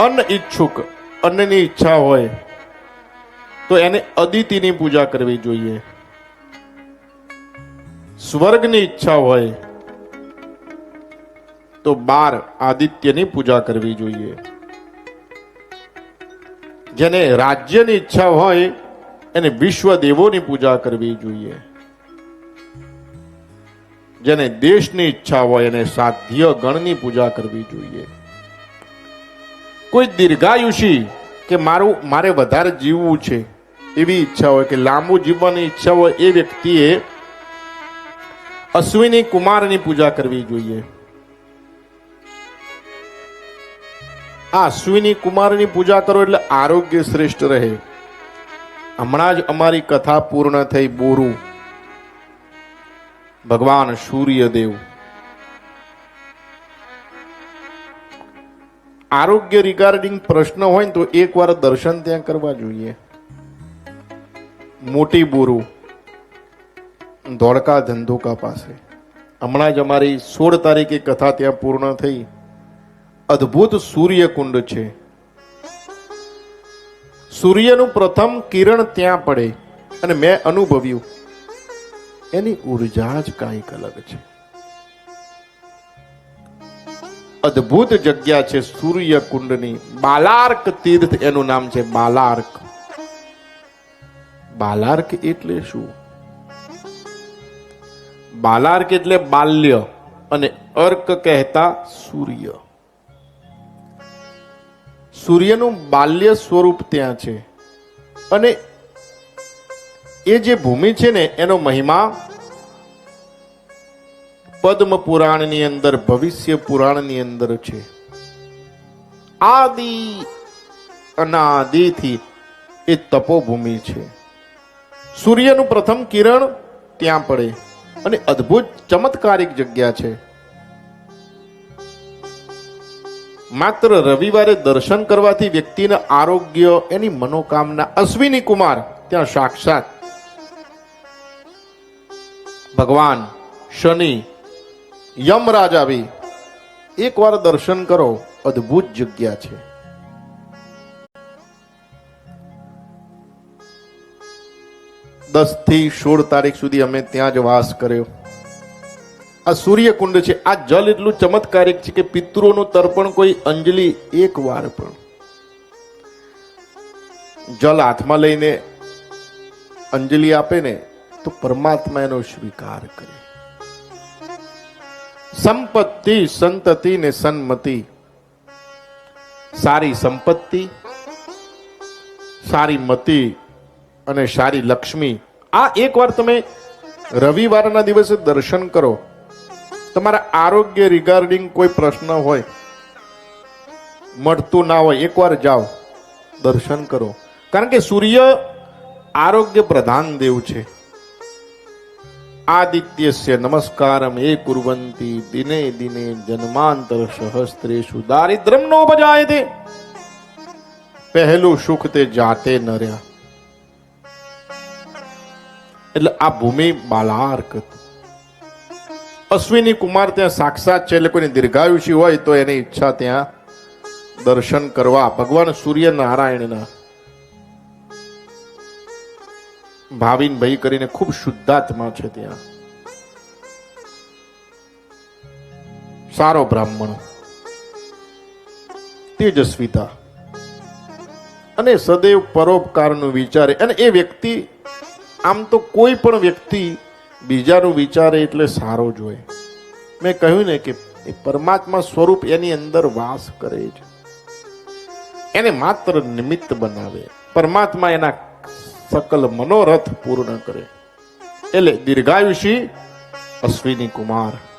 અન્ન ઈચ્છુક, અન્નની ઈચ્છા હોય, તો એને અદિતિની પૂજા કરવી જોઈએ. સ્વર્ગની ઈચ્છા હોય, તો બાર આદિત્યની પૂજા કરવી જોઈએ. જેને રાજ્યની ઈચ્છા હોય, એને વિશ્વ દેવોની પૂજા કરવી જોઈએ. જેને દેશની ઈચ્છા હોય, એને સાધ્ય ગણની પૂજા કરવી જોઈએ. કોઈ દીર્ઘાયુષી કે મારું, મારે વધારે જીવવું છે, એવી ઈચ્છા હોય કે લાંબુ જીવવાની ઈચ્છા હોય એ વ્યક્તિએ અશ્વિની કુમારની પૂજા કરવી જોઈએ. આ અશ્વિની કુમારની પૂજા કરો એટલે આરોગ્ય શ્રેષ્ઠ રહે. હમણાં જ અમારી કથા પૂર્ણ થઈ, બોરું. ભગવાન સૂર્યદેવ. આરોગ્ય રિગાર્ડિંગ પ્રશ્ન હોય ને તો એકવાર દર્શન ત્યાં કરવા જોઈએ. મોટી બોરુ, ધોળકા ધંધોકા પાસે. હમણાં જ અમારી સોળ તારીખે કથા ત્યાં પૂર્ણ થઈ. અદ્ભુત સૂર્યકુંડ છે. સૂર્યનું પ્રથમ કિરણ ત્યાં પડે. અને મેં અનુભવ્યું, એની ઊર્જા જ કાંઈક અલગ છે. અદ્ભુત જગ્યા છે સૂર્યકુંડની. બાલાર્ક તીર્થ એનું નામ છે બાલાર્ક. બાલાર્ક એટલે શું? બાલાર્ક એટલે બાલ્ય અને અર્ક કહેતા સૂર્ય. સૂર્યનું બાલ્ય સ્વરૂપ ત્યાં છે. અને એ જે ભૂમિ છે ને, એનો મહિમા પદ્મ પુરાણની અંદર, ભવિષ્ય પુરાણની અંદર છે. આદિ અનાદિથી એ તપોભૂમિ છે. સૂર્યનું પ્રથમ કિરણ ત્યાં પડે અને અદ્ભુત ચમત્કારિક જગ્યા છે. માત્ર રવિવારે દર્શન કરવાથી વ્યક્તિના આરોગ્ય, એની મનોકામના, અશ્વિની કુમાર ત્યાં સાક્ષાત. ભગવાન, શનિ યમરાજ આવી એકવાર દર્શન કરો, અદ્ભુત જગ્યા છે. દસથી સોળ તારીખ સુધી અમે ત્યાં જ વાસ કર્યો. આ સૂર્યકુંડ છે, આ જલ એટલું ચમત્કારિક છે કે પિતૃઓનું તર્પણ કોઈ અંજલિ એક વાર પણ. જલ હાથમાં લઈને અંજલિ આપે ને, તો પરમાત્મા એનો સ્વીકાર કરે. સંપત્તિ, સંતતિ ને સન્મતિ સારી સંપત્તિ, સારી મતિ અને સારી લક્ષ્મી. આ એકવાર તમે રવિવારના દિવસે દર્શન કરો. તમારા આરોગ્ય રિગાર્ડિંગ કોઈ પ્રશ્ન હોય, મળતું ના હોય, એકવાર જાઓ, દર્શન કરો. કારણ કે સૂર્ય આરોગ્ય પ્રધાન દેવ છે. આદિત્યસ્ય નમસ્કારમ એ કુર્વંતી દિને દિને જન્માંતર સહસ્ત્રેશુ દારિદ્રમ નો બજાયતે પહેલું સુખ તે જાતે ન રહ્યા એટલે આ ભૂમિ બાલાર્ક અશ્વિની કુમાર ત્યાં સાક્ષાત છે, એટલે કોઈની દીર્ઘાયુષી હોય તો એની ઈચ્છા ત્યાં દર્શન કરવા. ભગવાન સૂર્ય નારાયણના ભાવિન ભાઈ કરીને ખૂબ શુદ્ધાત્મા છે ત્યાં. સારો બ્રાહ્મણ. તેજસ્વીતા. અને સદૈવ પરોપકારનું વિચારે. અને એ વ્યક્તિ, આમ તો કોઈ પણ વ્યક્તિ બીજાનું વિચારે એટલે સારો જોઈએ મેં કહ્યું ને કે એ પરમાત્મા સ્વરૂપ એની અંદર વાસ કરે છે. એને માત્ર નિમિત્ત બનાવે. પરમાત્મા એના સકલ મનોરથ પૂર્ણ કરે. એટલે દીર્ઘાયુષી અશ્વિની કુમાર.